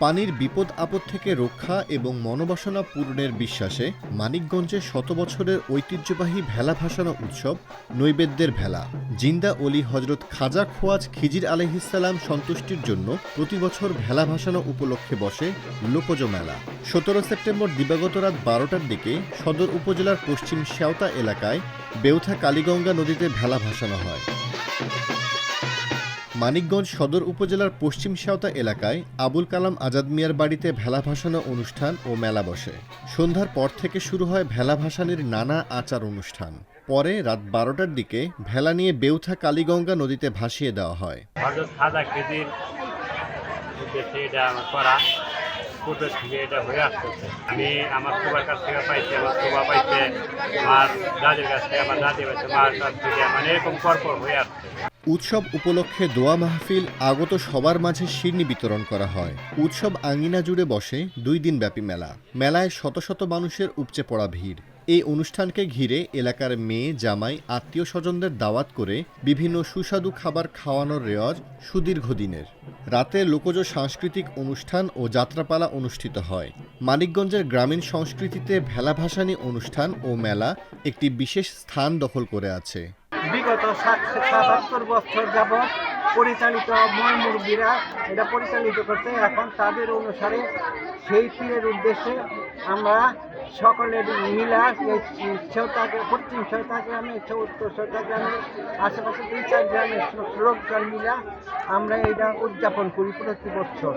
পানির বিপদ আপদ থেকে রক্ষা এবং মনোবাসনা পূরণের বিশ্বাসে মানিকগঞ্জে শত বছরের ঐতিহ্যবাহী ভেলা ভাসানো উৎসব, নৈবেদ্যের ভেলা। জিন্দা অলি হজরত খাজা খোয়াজ খিজির আলহিসাল্লাম সন্তুষ্টির জন্য প্রতি বছর ভেলা ভাসানো উপলক্ষে বসে লোকজ মেলা। সতেরো সেপ্টেম্বর দিবাগত রাত বারোটার দিকে সদর উপজেলার পশ্চিম শেওতা এলাকায় বেউথা কালীগঙ্গা নদীতে ভেলা ভাসানো হয়। মানিকগঞ্জ সদর উপজেলার পশ্চিম শেওতা এলাকায় আবুল কালাম আজাদ মিয়ার বাড়িতে ভেলা ভাসানো অনুষ্ঠান ও মেলা বসে। সন্ধ্যার পর থেকে শুরু হয় ভেলা ভাসানির নানা আচার অনুষ্ঠান। পরে রাত বারোটার দিকে ভেলা নিয়ে বেউথা কালীগঙ্গা নদীতে ভাসিয়ে দেওয়া হয়। আমার আমার আমার আমার উৎসব উপলক্ষে দোয়া মাহফিল আগত সবার মাঝে শিরনি বিতরণ করা হয়। উৎসব আঙিনা জুড়ে বসে দুই দিন ব্যাপী মেলা। মেলায় শত শত মানুষের উপচে পড়া ভিড়। এই অনুষ্ঠানকে ঘিরে এলাকার মেয়ে, জামাই, আত্মীয় স্বজনদের দাওয়াত করে বিভিন্ন সুস্বাদু খাবার খাওয়ানোর রেওয়াজ সুদীর্ঘ দিনের। রাতে লোকজ সাংস্কৃতিক অনুষ্ঠান ও যাত্রাপালা অনুষ্ঠিত হয়। মানিকগঞ্জের গ্রামীণ সংস্কৃতিতে ভেলা ভাসানি অনুষ্ঠান ও মেলা একটি বিশেষ স্থান দখল করে আছে। বিগত ষাট সাতাত্তর বছর যাবৎ পরিচালিত ময় মুরব্বীরা এটা পরিচালিত করছে। এখন তাদের অনুসারে সেই পীরের উদ্দেশ্যে আমরা সকলের মিলা সেওতা পশ্চিম সেওতা গ্রামে উত্তর সেওতা গ্রামে, আশেপাশে দুই চার গ্রামের লোকজন মিলা আমরা এটা উদযাপন করি প্রতি বছর।